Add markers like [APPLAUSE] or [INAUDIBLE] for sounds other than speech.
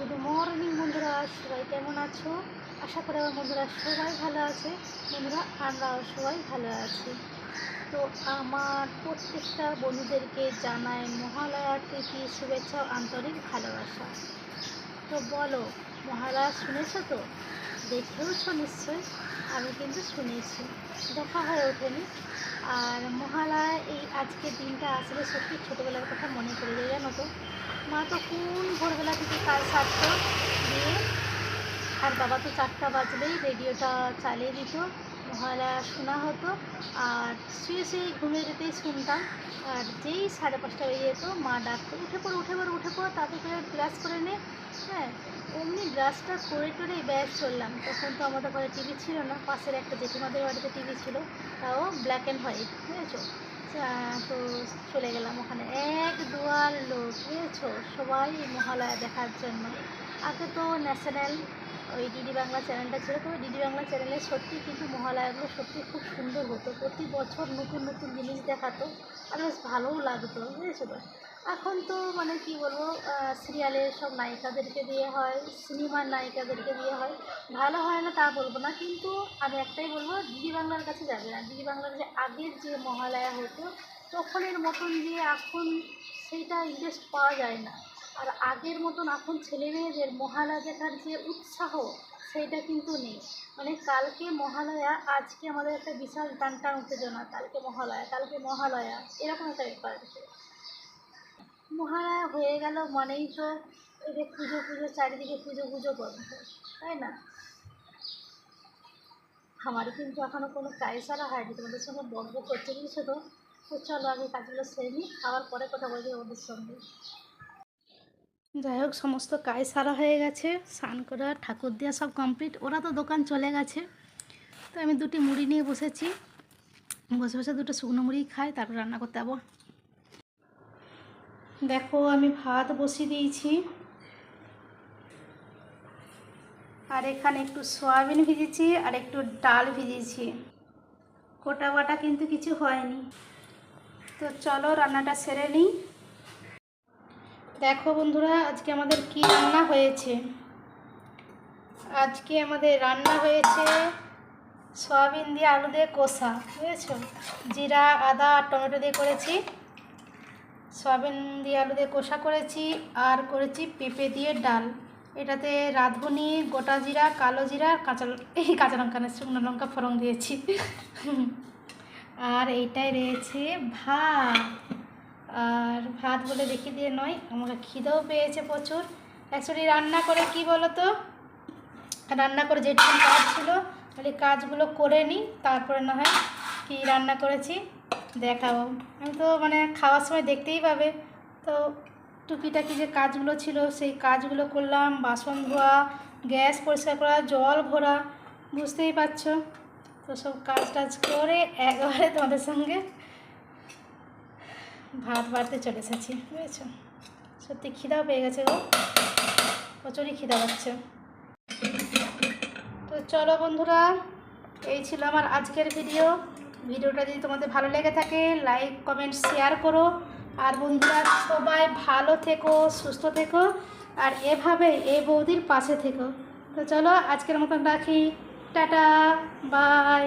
Good morning বন্ধুরা, সবাই কেমন আছো? আশা করি আমার বন্ধুরা সবাই ভালো আছে। বন্ধুরা, আমরাও সবাই ভালো আছি। তো আমার প্রত্যেকটা বন্ধুদেরকে জানাই মহালয়ার প্রীতি, শুভেচ্ছা আন্তরিক ভালোবাসা। তো বলো, মহালয়া শুনেছো তো? দেখেওছো নিশ্চয়ই? আমি কিন্তু শুনেছি। দেখা হয়ে ওঠেনি। আর মহালয়া এই আজকের দিনটা আসলে সত্যি ছোটোবেলার কথা মনে করে যায় জানো তো? মা তো কোন ভোরবেলা থেকে সাতটা দিয়ে। আর বাবা তো চারটা বাজলেই রেডিওটা চালিয়ে দিত। মহালয়া শোনা হতো। আর শুয়ে শুয়ে ঘুমিয়ে যেতেই শুনতাম। আর যেই সাড়ে পাঁচটা বেজে যেত, মা ডাকতো, উঠে পড়ো উঠে পড়ো উঠে পড়ো তাতে করে ব্রাশ করে নে। হ্যাঁ অমনি ব্রাশটা করে টরে ব্যাস চললাম। তখন তো আমাদের ঘরে টিভি ছিল না। পাশের একটা জেঠিমাদের বাড়িতে টিভি ছিল। তাও ব্ল্যাক অ্যান্ড হোয়াইট বুঝেছ? তো চলে গেলাম ওখানে। এক দুয়ার লোক, বুঝেছ? সবাই মহালয়া দেখার জন্য। আগে তো ন্যাশনাল ওই ডিডি বাংলা চ্যানেলটা ছিল, তো ডিডি বাংলা চ্যানেলে সত্যি কিন্তু মহালয়াগুলো সত্যি খুব সুন্দর হতো। প্রতি বছর নতুন নতুন জিনিস দেখাতো, আর বেশ ভালোও লাগতো, বুঝেছ? এখন তো মানে কি বলব সিরিয়ালের সব নায়িকাদেরকে দিয়ে হয় সিনেমার নায়িকাদেরকে দিয়ে হয়, ভালো হয় না তা বলব না, কিন্তু আমি একটাই বলব ডিডি বাংলার কাছে যাবে না। ডিডি বাংলার যে আগের যে মহালয়া হতো, তখনের মতন যে এখন সেইটা ইন্টারেস্ট পাওয়া যায় না। আর আগের মতন এখন ছেলেমেয়েদের মহালয়া দেখার যে উৎসাহ সেইটা কিন্তু নেই। মানে কালকে মহালয়া, আজকে আমাদের একটা বিশাল টান টান উত্তেজনা, কালকে মহালয়া কালকে মহালয়া, এরকম একটা ব্যাপার আছে। মহালয়া হয়ে গেল মানেই তো যে পুজো পুজো, চারিদিকে পুজো পুজো করবে তাই না? আমার কিন্তু এখনও কোনো কাজ সারা হয়নি, তোমাদের সঙ্গে বকব করতে গিয়েছো তো? চলো আগে কাজগুলো সেরে নিই, আবার পরে কথা বলব ওদের সঙ্গে। যাই হোক সমস্ত কাজ সারা হয়ে গেছে, স্নান করা, ঠাকুর দেওয়া সব কমপ্লিট ওরা তো দোকান চলে গেছে। তো আমি দুটি মুড়ি নিয়ে বসেছি, বসে বসে দুটো শুকনো মুড়ি খাই, তারপর রান্না করতে যাব। দেখো, আমি ভাত বসিয়ে দিয়েছি। আর এখানে একটু সয়াবিন ভিজেছি আর একটু ডাল ভিজেছি। কোটা বাটা কিন্তু কিছু হয়নি। তো চলো, রান্নাটা সেরে নিই। দেখো বন্ধুরা, আজকে আমাদের কি রান্না হয়েছে? আজকে আমাদের রান্না হয়েছে সয়াবিন দিয়ে আলু দিয়ে কষা, বুঝেছ? জিরা, আদা টমেটো দিয়ে করেছি। সয়াবিন দিয়ে আলু দিয়ে কষা করেছি, আর করেছি পেঁপে দিয়ে ডাল। এটাতে রাঁধুনি, গোটা জিরা, কালো জিরা কাঁচা [LAUGHS] এই কাঁচা লঙ্কা না শুকনো লঙ্কা ফোড়ন দিয়েছি। আর এইটাই রয়েছে ভাত। আর ভাত বলে দেখি দিয়ে নয়, আমাকে খিদেও পেয়েছে প্রচুর। অ্যাকচুয়ালি রান্না করে কি বলো তো রান্না করে যেটুকু কাজ ছিল, তাহলে কাজগুলো করে নিই, তারপরে না হয় কি রান্না করেছি? দেখাবো। আমি তো মানে খাওয়ার সময় দেখতেই পাবে। তো টুকিটাকি যে কাজগুলো ছিল, সেই কাজগুলো করলাম। বাসন ধোয়া, গ্যাস পরিষ্কার করা, জল ভরা, বুঝতেই পারছ? তো সব কাজ টাজ করে একবারে তোমাদের সঙ্গে ভাত বাড়তে চলে এসেছি, বুঝেছ? সত্যি খিদাও পেয়ে গেছে গো। প্রচুরই খিদা পাচ্ছে। তো চলো বন্ধুরা, এই ছিল আমার আজকের ভিডিও। ভিডিওটা যদি তোমাদের ভালো লেগে থাকে লাইক কমেন্ট শেয়ার করো। আর বন্ধুরা, সবাই ভালো থেকো, সুস্থ থেকো, আর এভাবে এই বৌদির পাশে থেকো। তো চলো, আজকের মতন রাখি। Tata bye